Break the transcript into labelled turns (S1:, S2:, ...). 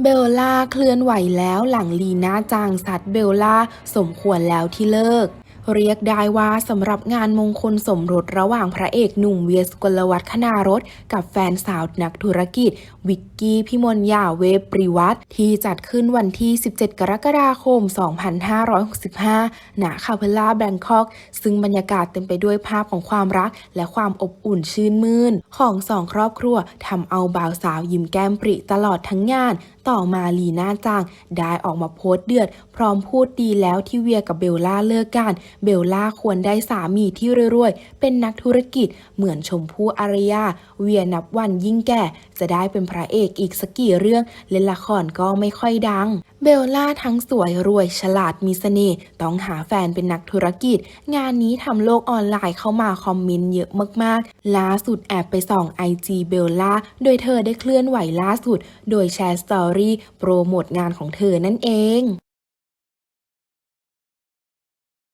S1: เบลล่าเคลื่อนไหวแล้วหลังลีน่าจังสัดเบลล่าสมควรแล้วที่เลิก เรียกได้ว่าสำหรับงานมงคลสมรสระหว่างพระเอกหนุ่มเวียสกลวัฒน์คณารถกับแฟนสาวนักธุรกิจ วิกกี้พิมลยาเวปริวัตรที่จัดขึ้นวันที่ 17 กรกฎาคม 2565 ณ คาเพลล่าแบงคอก ซึ่งบรรยากาศเต็มไปด้วยภาพของความรัก และความอบอุ่นชื่นมื่น ของสองครอบครัวทำเอาบ่าวสาวยิ้มแก้มปริตลอดทั้งงานต่อมาลีน่าจังได้ออกมาโพสต์เดือด พร้อมพูดดีแล้วที่เวียกับเบลล่าเลิกกันเบลล่าควรได้สามีที่รวยๆ เป็นนักธุรกิจเหมือนชมพู่อารยา เวียนับวันยิ่งแก่ จะได้เป็นพระเอกอีกสักกี่เรื่องเล่นละครก็ไม่ค่อยดัง เบลล่าทั้งสวยรวยฉลาดมีเสน่ห์ต้องหาแฟนเป็นนักธุรกิจ งานนี้ทำโลกออนไลน์เข้ามาคอมเมนต์เยอะมากๆ ล่าสุดแอบไปส่อง IG เบลล่าโดยเธอได้เคลื่อนไหวล่าสุด โดยแชร์สตอรี่โปรโมทงานของเธอนั่นเอง